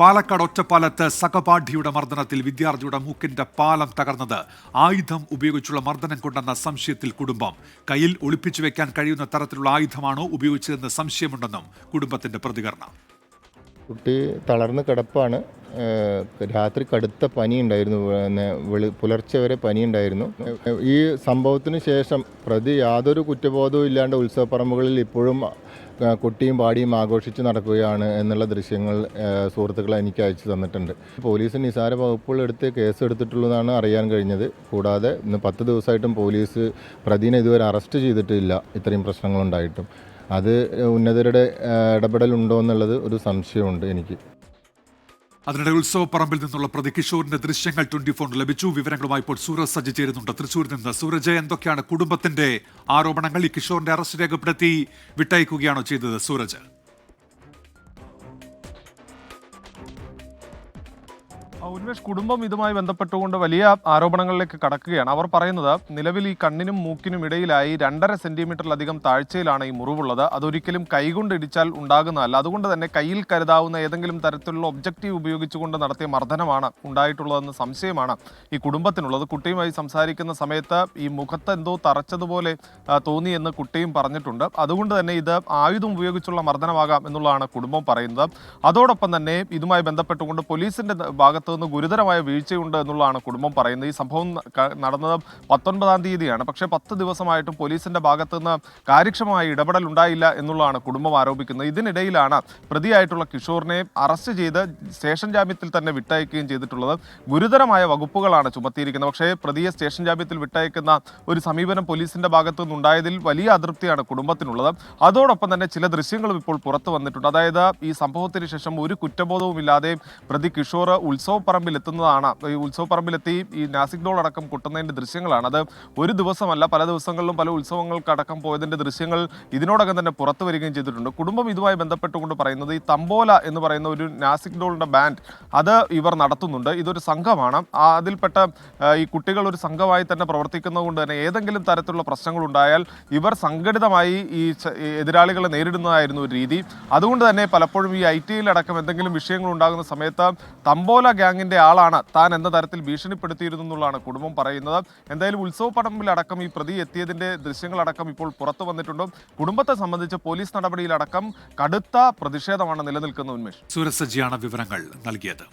പാലക്കാട് ഒറ്റപ്പാലത്ത് സഹപാഠിയുടെ മർദ്ദനത്തിൽ വിദ്യാർത്ഥിയുടെ മൂക്കിന്റെ പാലം തകർന്നത്. ആയുധം ഉപയോഗിച്ചുള്ള മർദ്ദനം കൊണ്ടെന്ന സംശയത്തിൽ കുടുംബം. കയ്യിൽ ഒളിപ്പിച്ചു വെക്കാൻ കഴിയുന്ന തരത്തിലുള്ള ആയുധമാണോ ഉപയോഗിച്ചതെന്ന് സംശയമുണ്ടെന്നും കുടുംബത്തിന്റെ പ്രതികരണം. കുട്ടി തളർന്ന് കിടപ്പാണ്. രാത്രി കടുത്ത പനി ഉണ്ടായിരുന്നു പിന്നെ വെളി പുലർച്ചെ വരെ പനി ഉണ്ടായിരുന്നു ഈ സംഭവത്തിന് ശേഷം പ്രതി യാതൊരു കുറ്റബോധവും ഇല്ലാണ്ട് ഉത്സവപ്പറമ്പുകളിൽ ഇപ്പോഴും കുട്ടിയും പാടിയും ആഘോഷിച്ച് നടക്കുകയാണ് എന്നുള്ള ദൃശ്യങ്ങൾ സുഹൃത്തുക്കൾ എനിക്ക് അയച്ചു തന്നിട്ടുണ്ട്. പോലീസ് നിസാര വകുപ്പുകൾ എടുത്ത് കേസ് എടുത്തിട്ടുള്ളതാണ് അറിയാൻ കഴിഞ്ഞത്. കൂടാതെ ഇന്ന് പത്ത് ദിവസമായിട്ടും പോലീസ് പ്രതിനെ ഇതുവരെ അറസ്റ്റ് ചെയ്തിട്ടില്ല. ഇത്രയും പ്രശ്നങ്ങളുണ്ടായിട്ടും. അത് ഉന്നതരുടെ ഇടപെടലുണ്ടോ എന്നുള്ളത് ഒരു സംശയമുണ്ട് എനിക്ക്. അതിനിടെ ഉത്സവപ്പറമ്പിൽ നിന്നുള്ള പ്രതി കിഷോറിന്റെ ദൃശ്യങ്ങൾ ട്വന്റി ഫോറിന് ലഭിച്ചു. വിവരങ്ങളുമായി ഇപ്പോൾ സൂരജ് സജ്ജ് ചേരുന്നുണ്ട്. തൃശ്ശൂരിൽ നിന്ന് സൂരജ് എന്തൊക്കെയാണ് കുടുംബത്തിന്റെ ആരോപണങ്ങൾ? ഈ കിഷോറിന്റെ അറസ്റ്റ് രേഖപ്പെടുത്തി വിട്ടയക്കുകയാണോ ചെയ്തത് സൂരജ്? ഉന്മേഷ് കുടുംബം ഇതുമായി ബന്ധപ്പെട്ടുകൊണ്ട് വലിയ ആരോപണങ്ങളിലേക്ക് കടക്കുകയാണ്. അവർ പറയുന്നത് നിലവിൽ ഈ കണ്ണിനും മൂക്കിനും ഇടയിലായി രണ്ടര സെന്റിമീറ്ററിലധികം താഴ്ചയിലാണ് ഈ മുറിവുള്ളത്. അതൊരിക്കലും കൈകൊണ്ട് ഇടിച്ചാൽ ഉണ്ടാകുന്നതല്ല. അതുകൊണ്ട് തന്നെ കയ്യിൽ കരുതാവുന്ന ഏതെങ്കിലും തരത്തിലുള്ള ഒബ്ജക്റ്റീവ് ഉപയോഗിച്ചുകൊണ്ട് നടത്തിയ മർദ്ദനമാണ് ഉണ്ടായിട്ടുള്ളതെന്ന സംശയമാണ് ഈ കുടുംബത്തിനുള്ളത്. കുട്ടിയുമായി സംസാരിക്കുന്ന സമയത്ത് ഈ മുഖത്ത് എന്തോ തറച്ചതുപോലെ തോന്നി എന്ന് കുട്ടിയും പറഞ്ഞിട്ടുണ്ട്. അതുകൊണ്ട് തന്നെ ഇത് ആയുധം ഉപയോഗിച്ചുള്ള മർദ്ദനമാകാം എന്നുള്ളതാണ് കുടുംബം പറയുന്നത്. അതോടൊപ്പം തന്നെ ഇതുമായി ബന്ധപ്പെട്ടുകൊണ്ട് പോലീസിന്റെ ഭാഗത്തു നിന്ന് ഗുരുതരമായ വീഴ്ചയുണ്ട് എന്നുള്ളതാണ് കുടുംബം പറയുന്നത്. ഈ സംഭവം നടന്നത് പത്തൊൻപതാം തീയതിയാണ്. പക്ഷേ പത്ത് ദിവസമായിട്ടും പോലീസിന്റെ ഭാഗത്തുനിന്ന് കാര്യക്ഷമമായ ഇടപെടൽ ഉണ്ടായില്ല എന്നുള്ളതാണ് കുടുംബം ആരോപിക്കുന്നത്. ഇതിനിടയിലാണ് പ്രതിയായിട്ടുള്ള കിഷോറിനെ അറസ്റ്റ് ചെയ്ത് സ്റ്റേഷൻ ജാമ്യത്തിൽ തന്നെ വിട്ടയക്കുകയും ചെയ്തിട്ടുള്ളത്. ഗുരുതരമായ വകുപ്പുകളാണ് ചുമത്തിയിരിക്കുന്നത്. പക്ഷേ പ്രതിയെ സ്റ്റേഷൻ ജാമ്യത്തിൽ വിട്ടയക്കുന്ന ഒരു സമീപനം പോലീസിന്റെ ഭാഗത്തു നിന്നുണ്ടായതിൽ വലിയ അതൃപ്തിയാണ് കുടുംബത്തിനുള്ളത്. അതോടൊപ്പം തന്നെ ചില ദൃശ്യങ്ങളും ഇപ്പോൾ പുറത്തു വന്നിട്ടുണ്ട്. അതായത് ഈ സംഭവത്തിന് ശേഷം ഒരു കുറ്റബോധവും ഇല്ലാതെ പ്രതി കിഷോർ ഉത്സവപ്പറമ്പിൽ എത്തുന്നതാണ് ഈ ഉത്സവപ്പറമ്പിലെത്തി ഈ നാസിക് ഡോൾ അടക്കം കൊട്ടുന്നതിന്റെ ദൃശ്യങ്ങളാണ്. അത് ഒരു ദിവസമല്ല പല ദിവസങ്ങളിലും പല ഉത്സവങ്ങൾക്കടക്കം പോയതിന്റെ ദൃശ്യങ്ങൾ ഇതിനോടകം തന്നെ പുറത്തു വരികയും ചെയ്തിട്ടുണ്ട്. കുടുംബം ഇതുമായി ബന്ധപ്പെട്ടുകൊണ്ട് പറയുന്നത് ഈ തമ്പോല എന്ന് പറയുന്ന ഒരു നാസിക് ഡോളിന്റെ ബാൻഡ് അത് ഇവർ നടത്തുന്നുണ്ട്. ഇതൊരു സംഘമാണ്. അതിൽപ്പെട്ട ഈ കുട്ടികൾ ഒരു സംഘമായി തന്നെ പ്രവർത്തിക്കുന്നതുകൊണ്ട് തന്നെ ഏതെങ്കിലും തരത്തിലുള്ള പ്രശ്നങ്ങൾ ഉണ്ടായാൽ ഇവർ സംഘടിതമായി ഈ എതിരാളികളെ നേരിടുന്നതായിരുന്നു ഒരു രീതി. അതുകൊണ്ട് തന്നെ പലപ്പോഴും ഈ ഐ ടിയിലടക്കം എന്തെങ്കിലും വിഷയങ്ങൾ ഉണ്ടാകുന്ന സമയത്ത് തമ്പോല ഗ്യാങ്ങിന്റെ ആളാണ്. താൻ എന്ന തരത്തിൽ ഭീഷണിപ്പെടുത്തിയിരുന്നു എന്നുള്ളതാണ് കുടുംബം പറയുന്നത്. എന്തായാലും ഉത്സവ പറമ്പിലടക്കം ഈ പ്രതി എത്തിയതിന്റെ ദൃശ്യങ്ങളടക്കം ഇപ്പോൾ പുറത്തു വന്നിട്ടുണ്ട്. കുടുംബത്തെ സംബന്ധിച്ച് പോലീസ് നടപടിയിലടക്കം കടുത്ത പ്രതിഷേധമാണ് നിലനിൽക്കുന്ന ഉന്മേഷ്. സൂരജ് സജ്ജിയാണ് വിവരങ്ങൾ നൽകിയത്.